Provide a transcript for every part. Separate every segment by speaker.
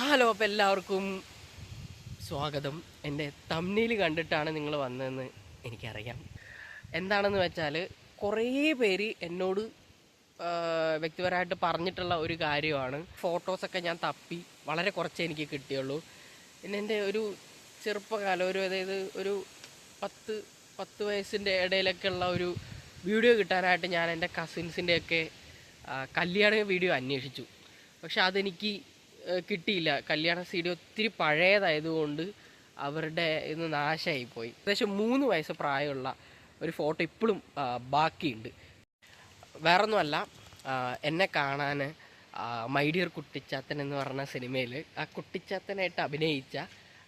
Speaker 1: Hello അപ്പോൾ എല്ലാവർക്കും സ്വാഗതം. എന്റെ തമ്മിൽ കണ്ടിട്ടാണ് നിങ്ങൾ വന്നതെന്ന് എനിക്കറിയാം. എന്താണെന്ന് വെച്ചാൽ കുറേ പേര് എന്നോട് വ്യക്തിപരമായിട്ട് പറഞ്ഞിട്ടുള്ള ഒരു കാര്യമാണ്. ഫോട്ടോസൊക്കെ ഞാൻ തപ്പി വളരെ കുറച്ച് എനിക്ക് കിട്ടിയുള്ളൂ. പിന്നെ എന്റെ ഒരു ചെറുപ്പകാലം ഒരു അതായത് ഒരു പത്ത് പത്ത് വയസ്സിന്റെ ഇടയിലൊക്കെ ഉള്ള ഒരു വീഡിയോ കിട്ടാനായിട്ട് ഞാൻ എന്റെ കസിൻസിന്റെയൊക്കെ കല്യാണ വീഡിയോ അന്വേഷിച്ചു. പക്ഷെ അതെനിക്ക് കിട്ടിയില്ല. കല്യാണ സി ഡി ഒത്തിരി പഴയതായതുകൊണ്ട് അവരുടെ ഇന്ന് നാശമായിപ്പോയി ഏകദേശം മൂന്ന് വയസ്സ് പ്രായമുള്ള ഒരു ഫോട്ടോ ഇപ്പോഴും ബാക്കിയുണ്ട്. വേറൊന്നുമല്ല എന്നെ കാണാൻ മൈ ഡിയർ കുട്ടിച്ചാത്തൻ എന്ന് പറഞ്ഞ സിനിമയിൽ ആ കുട്ടിച്ചാത്തനായിട്ട് അഭിനയിച്ച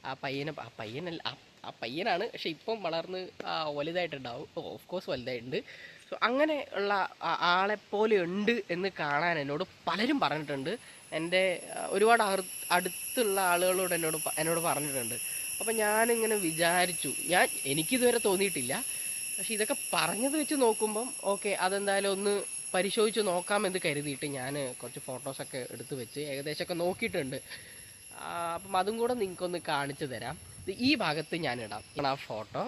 Speaker 1: ആ പയ്യനെ ആ പയ്യനല്ല ആ- പയ്യനാണ്. പക്ഷെ ഇപ്പം വളർന്ന് വലുതായിട്ടുണ്ടാവും. ഓഫ് കോഴ്സ് വലുതായിട്ടുണ്ട്. സോ അങ്ങനെ ഉള്ള ആളെപ്പോലെ ഉണ്ട് എന്ന് കാണാൻ എന്നോട് പലരും പറഞ്ഞിട്ടുണ്ട്. എന്റെ ഒരുപാട് അടുത്തുള്ള ആളുകളോട് എന്നോട് എന്നോട് പറഞ്ഞിട്ടുണ്ട്. അപ്പം ഞാനിങ്ങനെ വിചാരിച്ചു. ഞാൻ എനിക്കിതുവരെ തോന്നിയിട്ടില്ല. പക്ഷെ ഇതൊക്കെ പറഞ്ഞത് വെച്ച് നോക്കുമ്പം ഓക്കെ അതെന്തായാലും ഒന്ന് പരിശോധിച്ച് നോക്കാമെന്ന് കരുതിയിട്ട് ഞാൻ കുറച്ച് ഫോട്ടോസൊക്കെ എടുത്തു വെച്ച് ഏകദേശമൊക്കെ നോക്കിയിട്ടുണ്ട്. അപ്പം അതും കൂടെ നിങ്ങൾക്കൊന്ന് കാണിച്ചു തരാം. ഈ ഭാഗത്ത് ഞാനിടാം ആ ഫോട്ടോ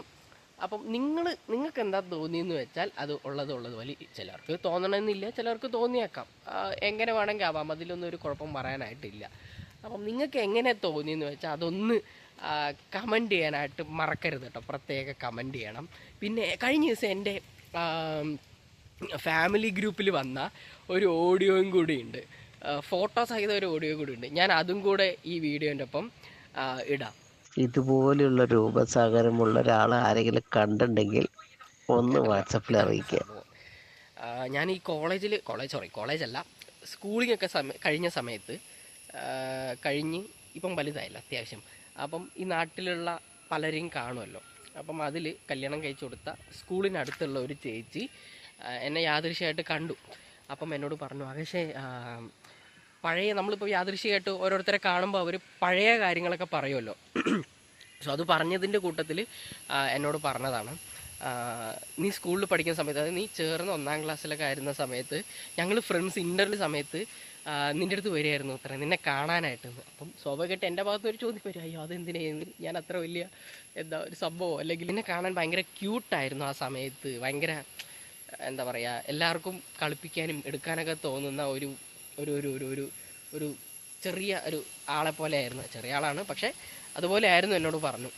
Speaker 1: അപ്പം നിങ്ങൾ നിങ്ങൾക്ക് എന്താ തോന്നിയെന്ന് വെച്ചാൽ അത് ഉള്ളത് ഉള്ളത് പോലെ ചിലർക്ക് തോന്നണമെന്നില്ല ചിലർക്ക് തോന്നിയേക്കാം. എങ്ങനെ വേണമെങ്കിൽ ആവാം അതിലൊന്നും ഒരു കുഴപ്പം പറയാനായിട്ടില്ല. അപ്പം നിങ്ങൾക്ക് എങ്ങനെ തോന്നിയെന്ന് വെച്ചാൽ അതൊന്ന് കമന്റ് ചെയ്യാനായിട്ട് മറക്കരുത് കേട്ടോ. പ്രത്യേക കമന്റ് ചെയ്യണം. പിന്നെ കഴിഞ്ഞ ദിവസം എന്റെ ഫാമിലി ഗ്രൂപ്പിൽ വന്ന ഒരു ഓഡിയോയും കൂടി ഉണ്ട്. ഫോട്ടോ സഹിതം ഒരു ഓഡിയോ കൂടി ഉണ്ട്. ഞാൻ അതും കൂടെ ഈ വീഡിയോന്റെ ഒപ്പം ഇടാം.
Speaker 2: ഇതുപോലെയുള്ള രൂപസാഗരമുള്ള ഒരാൾ ആരെങ്കിലും കണ്ടിട്ടുണ്ടെങ്കിൽ ഒന്ന് വാട്സപ്പിൽ അറിയിക്കുക.
Speaker 1: ഞാൻ ഈ കോളേജിൽ കോളേജ് സോറി കോളേജല്ല സ്കൂളിംഗ് ഒക്കെ സമയ കഴിഞ്ഞ സമയത്ത് കഴിഞ്ഞ് ഇപ്പം വലുതായില്ല അത്യാവശ്യം. അപ്പം ഈ നാട്ടിലുള്ള പലരെയും കാണുമല്ലോ അപ്പം അതിൽ കല്യാണം കഴിച്ചു കൊടുത്ത സ്കൂളിനടുത്തുള്ള ഒരു ചേച്ചി എന്നെ യാദൃശ്യമായിട്ട് കണ്ടു. അപ്പം എന്നോട് പറഞ്ഞു ആകേഷേ പഴയ നമ്മളിപ്പോൾ യാദൃശ്യമായിട്ട് ഓരോരുത്തരെ കാണുമ്പോൾ അവർ പഴയ കാര്യങ്ങളൊക്കെ പറയുമല്ലോ സോ അത് പറഞ്ഞതിന്റെ കൂട്ടത്തിൽ എന്നോട് പറഞ്ഞതാണ്. നീ സ്കൂളിൽ പഠിക്കുന്ന സമയത്ത് അതായത് നീ ചേർന്ന് ഒന്നാം ക്ലാസ്സിലൊക്കെ ആയിരുന്ന സമയത്ത് ഞങ്ങൾ ഫ്രണ്ട്സ് ഇന്റർവ്യൂ സമയത്ത് നിന്റെ അടുത്ത് വരികയായിരുന്നു അത്ര നിന്നെ കാണാനായിട്ട്. അപ്പം സ്വാഭാവികമായിട്ട് എന്റെ ഭാഗത്ത് ഒരു ചോദ്യം വരും അയ്യോ അതെന്തിനായിരുന്നു ഞാൻ അത്ര വലിയ എന്താ ഒരു സംഭവം അല്ലെങ്കിൽ നിന്നെ കാണാൻ ഭയങ്കര ക്യൂട്ടായിരുന്നു ആ സമയത്ത്. ഭയങ്കര എന്താ പറയുക എല്ലാവർക്കും കളിപ്പിക്കാനും എടുക്കാനൊക്കെ തോന്നുന്ന ഒരു ഒരു ഒരു ഒരു ഒരു ചെറിയ ഒരു ആളെ പോലെ ആയിരുന്നു ചെറിയ ആളാണ് പക്ഷേ അതുപോലെ ആയിരുന്നു എന്നോട് പറഞ്ഞു.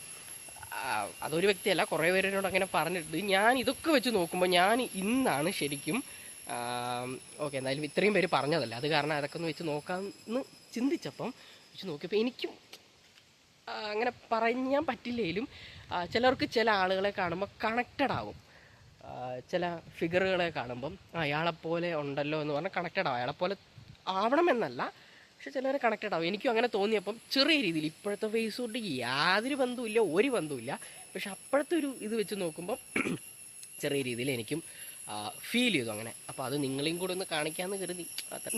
Speaker 1: അതൊരു വ്യക്തിയല്ല കുറേ പേര് എന്നോട് അങ്ങനെ പറഞ്ഞിട്ടുണ്ട്. ഞാൻ ഇതൊക്കെ വെച്ച് നോക്കുമ്പോൾ ഞാൻ ഇന്നാണ് ശരിക്കും ഓക്കെ എന്തായാലും ഇത്രയും പേര് പറഞ്ഞതല്ല. അത് കാരണം അതൊക്കെ ഒന്ന് വെച്ച് നോക്കാമെന്ന് ചിന്തിച്ചപ്പം വെച്ച് നോക്കിയപ്പോൾ എനിക്കും അങ്ങനെ പറയാൻ പറ്റില്ലെങ്കിലും ചിലർക്ക് ചില ആളുകളെ കാണുമ്പോൾ കണക്റ്റഡ് ആകും ചില ഫിഗറുകളെ കാണുമ്പം അയാളെപ്പോലെ ഉണ്ടല്ലോ എന്ന് പറഞ്ഞാൽ കണക്റ്റഡ് ആവും. അയാളെപ്പോലെ ആവണമെന്നല്ല പക്ഷെ ചിലവരെ കണക്റ്റഡ് ആവും. എനിക്കും അങ്ങനെ തോന്നിയപ്പം ചെറിയ രീതിയിൽ ഇപ്പോഴത്തെ ഫേസ്ബുക്കിൽ യാതൊരു ബന്ധവുമില്ല ഒരു ബന്ധവുമില്ല. പക്ഷെ അപ്പോഴത്തെ ഒരു ഇത് വെച്ച് നോക്കുമ്പം ചെറിയ രീതിയിൽ എനിക്കും ഫീൽ ചെയ്തു അങ്ങനെ. അപ്പോൾ അത് നിങ്ങളെയും കൂടെ ഒന്ന് കാണിക്കാമെന്ന് കരുതി.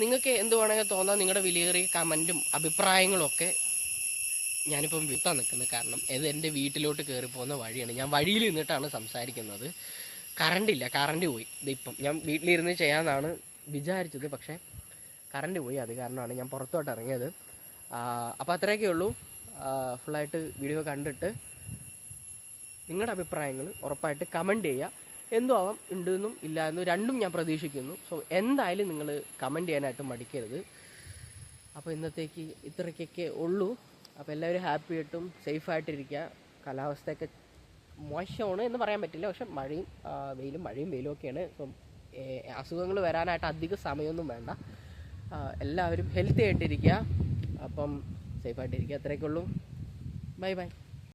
Speaker 1: നിങ്ങൾക്ക് എന്ത് വേണമെങ്കിൽ തോന്നാം. നിങ്ങളുടെ വിലയേറിയ കമന്റും അഭിപ്രായങ്ങളും ഒക്കെ ഞാനിപ്പം വിട്ടാൻ നിൽക്കുന്നത്. കാരണം ഇത് എന്റെ വീട്ടിലോട്ട് കയറി പോകുന്ന വഴിയാണ്. ഞാൻ വഴിയിൽ നിന്നിട്ടാണ് സംസാരിക്കുന്നത്. കറണ്ടില്ല കറണ്ട് പോയി. ഇതിപ്പം ഞാൻ വീട്ടിലിരുന്ന് ചെയ്യാമെന്നാണ് വിചാരിച്ചത്. പക്ഷേ കറണ്ട് പോയി അത് കാരണമാണ് ഞാൻ പുറത്തോട്ട് ഇറങ്ങിയത്. അപ്പോൾ അത്രയൊക്കെ ഉള്ളൂ. ഫുള്ളായിട്ട് വീഡിയോ കണ്ടിട്ട് നിങ്ങളുടെ അഭിപ്രായങ്ങൾ ഉറപ്പായിട്ട് കമന്റ് ചെയ്യുക. എന്തോ ആവാം ഉണ്ടെന്നും ഇല്ല എന്നും രണ്ടും ഞാൻ പ്രതീക്ഷിക്കുന്നു. സോ എന്തായാലും നിങ്ങൾ കമന്റ് ചെയ്യാനായിട്ട് മടിക്കരുത്. അപ്പോൾ ഇന്നത്തേക്ക് ഇത്രയ്ക്കൊക്കെ ഉള്ളൂ. അപ്പോൾ എല്ലാവരും ഹാപ്പി ആയിട്ടും സേഫായിട്ടിരിക്കുക കാലാവസ്ഥയൊക്കെ മോശമാണ് എന്ന് പറയാൻ പറ്റില്ല. പക്ഷെ മഴയും വെയിലും മഴയും വെയിലും ഒക്കെയാണ്. അപ്പം അസുഖങ്ങൾ വരാനായിട്ട് അധികം സമയമൊന്നും വേണ്ട. എല്ലാവരും ഹെൽത്തി ആയിട്ടിരിക്കുക. അപ്പം സേഫായിട്ടിരിക്കുക അത്രയൊക്കെ ഉള്ളൂ. Bye bye